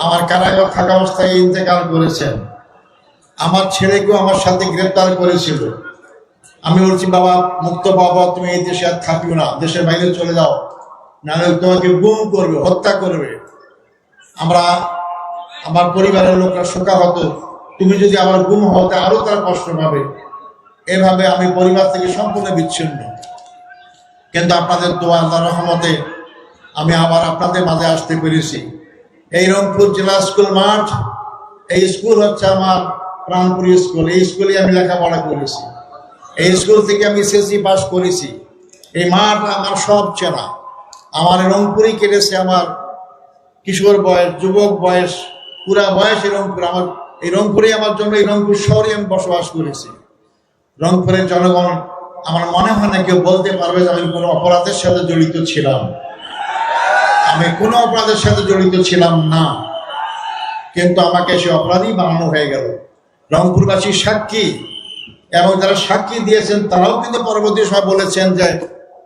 আমার কারাগার থাকা অবস্থায় ইন্তেকাল করেছেন। আমার ছেলেকেও আমার সাথে গ্রেপ্তার করেছিল। আমি বলছি, বাবা, মুক্ত বাবা, তুমি এই দেশে আর থাকিও না, দেশের বাইরে চলে যাও। নাহলে তোমাকে গুম করবে, হত্যা করবে। আমরা, আমার পরিবারের লোকরা শোকাহত। তুমি যদি আবার গুম হতে আরও তারা কষ্ট পাবে। এভাবে আমি পরিবার থেকে সম্পূর্ণ বিচ্ছিন্ন। কিন্তু আপনাদের দোয়া রহমতে আমি আবার আপনাদের মাঝে আসতে পেরেছি। এই রংপুর জেলা স্কুল মাঠ, এই স্কুল হচ্ছে আমার প্রাণপুরী স্কুল। এই স্কুলে আমি লেখাপড়া করেছি। এই স্কুল থেকে আমি এসএসসি পাস করেছি। এই মাঠ আমার সব চেনা। আমার রংপুরই কেটেছে আমার কিশোর বয়স, যুবক বয়স, পুরা বয়স এই রংপুর। আমার এই রংপুরে আমার জন্য এই রংপুর শহরে আমি বসবাস করেছি। রংপুরের জনগণ, আমার মনে হয় না কেউ বলতে পারবে যে আমি কোনো অপরাধের সাথে জড়িত ছিলাম। আমি কোনো অপরাধের সাথে জড়িত ছিলাম না। কিন্তু আমাকে সে অপরাধী বানানো হয়ে গেল। রংপুরবাসী সাক্ষী এবং যারা সাক্ষী দিয়েছেন, তারাও কিন্তু পরবর্তী সময় বলেছেন যে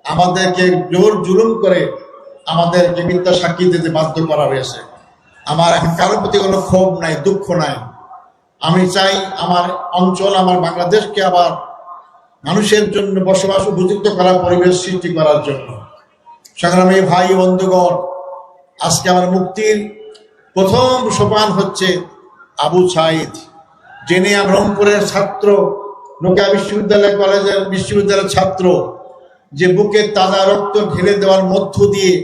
আমাদেরকে জোর জুলুম করে আমাদেরকে মিথ্যা সাক্ষী দিতে বাধ্য করা হয়েছে। আমার এখন কারোর প্রতি কোনো ক্ষোভ নাই, দুঃখ নাই। আমি চাই আমার অঞ্চল, আমার বাংলাদেশকে আবার মানুষের জন্য বসবাস উপযুক্ত করার পরিবেশ সৃষ্টি করার জন্য। সংগ্রামী ভাই বন্ধুগণ আজকে আমার মুক্তির প্রথম সোপান হচ্ছে আবু সাইদ, যিনি রংপুরের ছাত্র, নোকিয়া বিশ্ববিদ্যালয় কলেজের বিশ্ববিদ্যালয়ের ছাত্র, যে বুকে তাজা রক্ত ঢেলে দেওয়ার মধ্য দিয়ে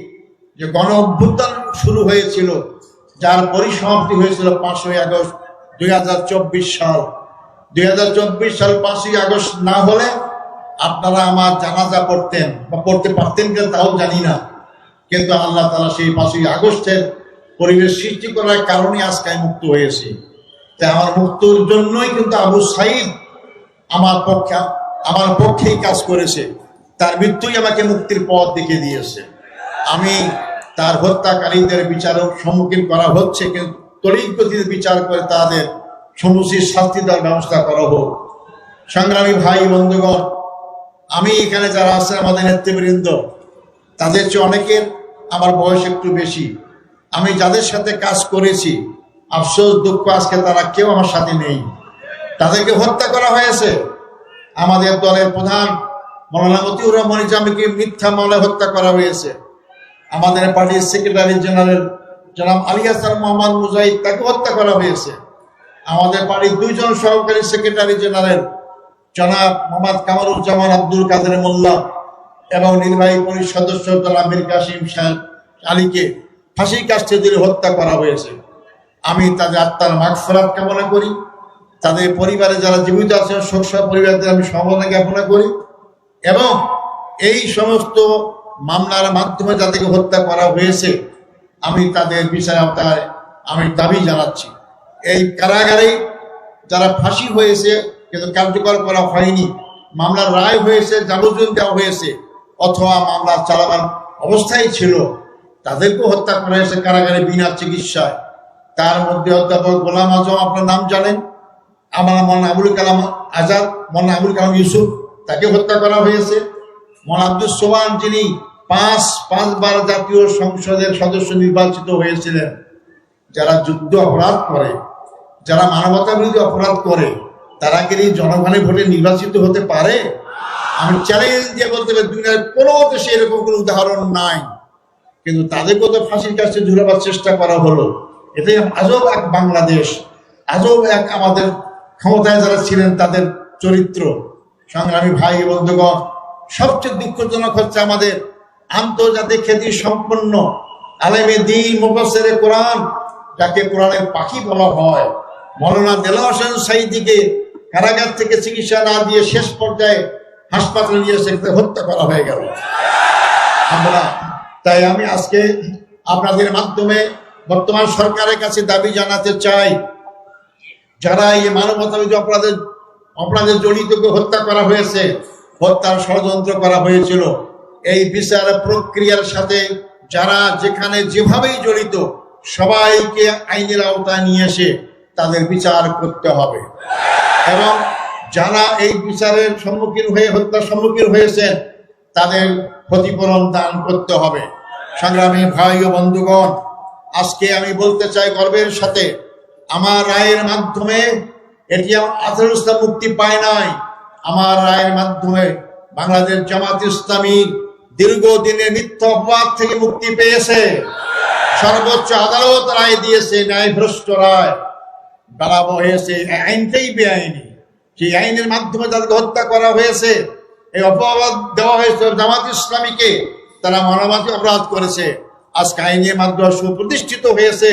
যে গণ অভ্যুত্থান শুরু হয়েছিল, যার পরিসমাপ্তি হয়েছিল পাঁচই আগস্ট দুই হাজার চব্বিশ সাল। দুই হাজার চব্বিশ সাল পাঁচই আগস্ট না হলে আপনারা আমার জানাজা পড়তেন বা পড়তে পারতেন কিনা তাও জানি না। কিন্তু আল্লাহ তালা সেই পাঁচই আগস্টের পরিবেশ সৃষ্টি করার কারণে আজকে মুক্ত হয়েছি। তাই আমার মুক্তর জন্যই কিন্তু আবু সাইদ আমার পক্ষে, আমার পক্ষেই কাজ করেছে। তার মৃত্যুই আমাকে মুক্তির পথ দেখিয়ে দিয়েছে। আমি তার হত্যাকারীদের বিচারক সম্মুখীন করা হচ্ছে, কিন্তু তড়িৎ গতিতে বিচার করে তাদের সমুচিত শাস্তি দেওয়ার ব্যবস্থা করা হোক। সংগ্রামী ভাই, বন্ধুগণ, আমি এখানে যারা আছেন, আমাদের নেতৃবৃন্দ, তাদের চেয়ে অনেকের আমার বয়স একটু বেশি। আমি যাদের সাথে কাজ করেছি, আফসোস, দুঃখ, আজকে তারা কেউ আমার সাথে নেই। তাদেরকে হত্যা করা হয়েছে। আমাদের দলের প্রধান মৌলানা মতিউর রহমান ইসলামীকে মিথ্যা মামলায় হত্যা করা হয়েছে। আমাদের পার্টির সেক্রেটারি জেনারেল জনাব আলী হাসান মোহাম্মদ মুজাহিদ তাকে হত্যা করা হয়েছে। আমাদের পার্টির দুইজন সহকারী সেক্রেটারি জেনারেল জনাব মোহাম্মদ কামারুজ্জামান আব্দুল কাদের মোল্লা এবং নির্বাহী পরিষদ সদস্য জনাব মীর কাসিম আলীকে ফাঁসির কাছে দিলে হত্যা করা হয়েছে। আমি তাদের আত্মার মাগফরাত কামনা করি। তাদের পরিবারে যারা জীবিত আছে শোক সহ পরিবারদের আমি সমবেদনা জ্ঞাপনা করি। এবং এই সমস্ত মামলার মাধ্যমে যাদেরকে হত্যা করা হয়েছে, আমি তাদের বিচার আওতায় আমি দাবি জানাচ্ছি। এই কারাগারে যারা ফাঁসি হয়েছে, কিন্তু কার্যকর করা হয়নি, মামলার রায় হয়েছে যাবজ্জীবন দেওয়া হয়েছে। অথবা মামলা চালাবার অবস্থায় ছিল, তাদেরকেও হত্যা করা হয়েছে কারাগারে বিনা চিকিৎসায়। তার মধ্যে অধ্যাপক গোলাম আজম আপনার নাম জানেন? আমার মন আবুল কালাম আজাদ মন আবুল কালাম ইউসুফ, তাকে হত্যা করা হয়েছে। মন আব্দুল সোহান যিনি পাঁচ, পাঁচবার জাতীয় সংসদের সদস্য নির্বাচিত হয়েছিলেন। যারা যুদ্ধ অপরাধ করে, যারা মানবতা বিরোধী অপরাধ করে, তারা কি জনগণের ভোটে নির্বাচিত হতে পারে? আমি চ্যালেঞ্জ দিয়ে বলতে পারি দুনিয়ার কোনো দেশে এরকম কোনো উদাহরণ নাই। কিন্তু তাদেরকেও তো ফাঁসির কাছে ঝুলাবার চেষ্টা করা হলো। এটাই আজব এক বাংলাদেশ, আজব এক আমাদের ক্ষমতায় যারা ছিলেন তাদের চরিত্র। সংগ্রামী ভাই বন্ধুগণ, সবচেয়ে দুঃখজনক হচ্ছে আমাদের আন্তর্জাতিক খ্যাতি সম্পন্ন আলেমে দিন মুফাসসিরে কোরআন, যাকে কোরআনের পাখি বলা হয়। মৌলানা দেলা হোসেন সাইদিকে কারাগার থেকে চিকিৎসা না দিয়ে শেষ পর্যায়ে হাসপাতালে নিয়ে এসে হত্যা করা হয়ে গেল। আমরা তাই আমি আজকে আপনাদের মাধ্যমে বর্তমান সরকারের কাছে দাবি জানাতে চাই, যারা এই মানবতা অপরাধের অপরাধে জড়িত হত্যা করা হয়েছে, হত্যার ষড়যন্ত্র করা হয়েছিল। এই বিচার প্রক্রিয়ার সাথে যারা যেখানে যেভাবেই জড়িত, সবাইকে আইনের আওতায় নিয়ে এসে তাদের বিচার করতে হবে। এবং যারা এই বিচারের সম্মুখীন হয়ে, হত্যার সম্মুখীন হয়েছেন, তাদের ক্ষতিপূরণ দান করতে হবে। সংগ্রামী ভাই ও বন্ধুগণ, আজকে আমি বলতে চাই গর্বের সাথে, আমার রায়ের মাধ্যমে এটি ইসলাম মুক্তি পায় নাই। আমার রায়ের মাধ্যমে বাংলাদেশ জামাত ইসলামী দীর্ঘদিনের মিথ্যা অপবাদ থেকে মুক্তি পেয়েছে। সর্বোচ্চ আদালত রায় দিয়েছে ন্যায় ভ্রষ্ট রায়। বাড়াবো হয়েছে আইনটাই বেআইনি। সেই আইনের মাধ্যমে তাদেরকে হত্যা করা হয়েছে, এই অপবাদ দেওয়া হয়েছে জামাত ইসলামীকে, তারা মানবাধিক অপরাধ করেছে। আজকে আইনের মাধ্যমে সুপ্রতিষ্ঠিত হয়েছে,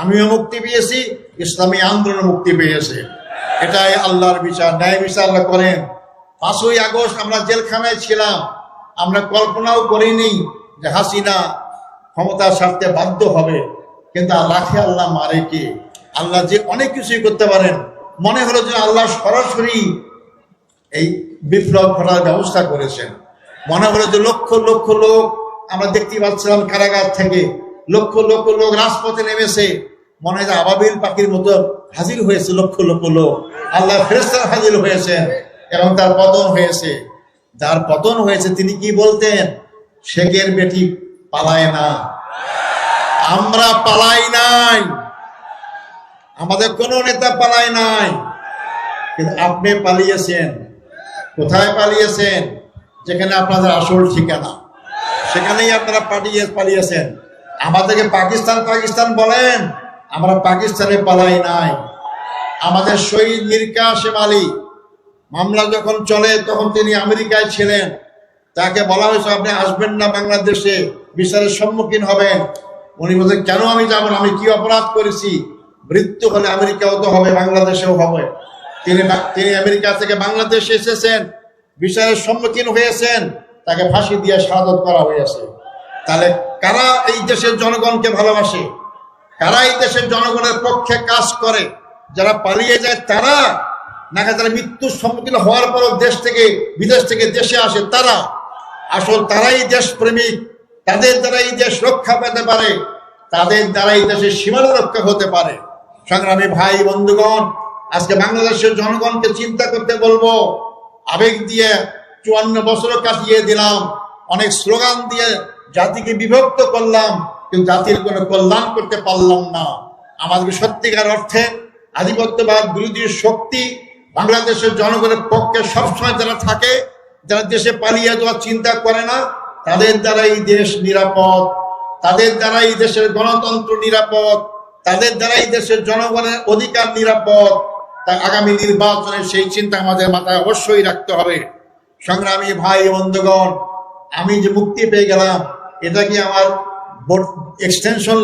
আমিও মুক্তি পেয়েছি, ইসলামী আন্দোলন মুক্তি পেয়েছে। এটাই আল্লাহর বিচার, ন্যায় বিচার করেন। পাঁচই আগস্ট আমরা জেলখানায় ছিলাম, আমরা কল্পনাও করিনি যে হাসিনা ক্ষমতার স্বার্থে বাধ্য হবে, কিন্তু রাখে আল্লাহ মারে কে? আল্লাহ যে অনেক কিছুই করতে পারেন মনে হলো যে আল্লাহ সরাসরি এই বিপ্লব ঘটার ব্যবস্থা করেছেন। মনে হলো যে লক্ষ লক্ষ লোক, আমরা দেখতে পাচ্ছিলাম কারাগার থেকে লক্ষ লক্ষ লোক রাজপথে নেমেছে। মনে হয় আবাবিল পাখির মতো হাজির হয়েছে লক্ষ লক্ষ লোক। আল্লাহ ফেরেস্তার হাজির হয়েছেন এবং তার পতন হয়েছে। যার পতন হয়েছে তিনি কি বলতেন? শেখের বেটি পালায় না। আমরা পালাই নাই। আমাদের কোন নেতা পালায় নাই। কিন্তু আপনি পালিয়েছেন। কোথায় পালিয়েছেন? যেখানে আপনাদের আসল ঠিকানা। সেখানেই আপনারা পালিয়ে, পালিয়েছেন। আমাদেরকে পাকিস্তান পাকিস্তান বলেন, আমরা পাকিস্তানে পালাই নাই। আমাদের শহীদ মীর কাসেম আলী, মামলা যখন চলে, তখন তিনি আমেরিকায় ছিলেন। তাকে বলা হয়েছে, আপনি আসবেন না বাংলাদেশে, বিচারের সম্মুখীন হবেন। উনি বলছেন, কেন আমি যাব আমি কি অপরাধ করেছি? মৃত্যু হলে আমেরিকাও তো হবে, বাংলাদেশেও হবে। তিনি তিনি আমেরিকা থেকে বাংলাদেশে এসেছেন বিচারের সম্মুখীন হয়েছেন, তাকে ফাঁসি দিয়ে শাহাদত করা হয়েছে। তাহলে কারা এই দেশের জনগণকে ভালোবাসে? কারা এই দেশের জনগণের পক্ষে কাজ করে? যারা পালিয়ে যায় তারা? নাকি যারা মৃত্যুর সম্মুখীন হওয়ার পরও দেশ থেকে, বিদেশ থেকে দেশে আসে তারা? আসল তারাই দেশপ্রেমিক। তাদের দ্বারা এই দেশ রক্ষা পেতে পারে। তাদের দ্বারা এই দেশের সীমানা রক্ষা হতে পারে। সংগ্রামী ভাই, বন্ধুগণ, আজকে বাংলাদেশের জনগণকে চিন্তা করতে বলব। আবেগ দিয়ে চুয়ান্ন বছর কাটিয়ে দিলাম, অনেক স্লোগান দিয়ে জাতিকে বিভক্ত করলাম, কিন্তু জাতির কোনো কল্যাণ করতে পারলাম না। আমাদের সত্যিকার অর্থে আধিপত্যবাদ বিরোধী শক্তি বাংলাদেশের জনগণের পক্ষে সবসময় যারা থাকে, যারা দেশে পালিয়ে যাওয়ার চিন্তা করে না, তাদের দ্বারা এই দেশ নিরাপদ। তাদের দ্বারা এই দেশের গণতন্ত্র নিরাপদ। তাদের দ্বারা এই দেশের জনগণের অধিকার নিরাপদ। আগামী নির্বাচনের সেই চিন্তা আমাদের মাথায় অবশ্যই রাখতে হবে। সংগ্রামী ভাই বন্ধুগণ, আমি যে মুক্তি পেয়ে গেলাম, এটা কি আমার এক্সটেনশন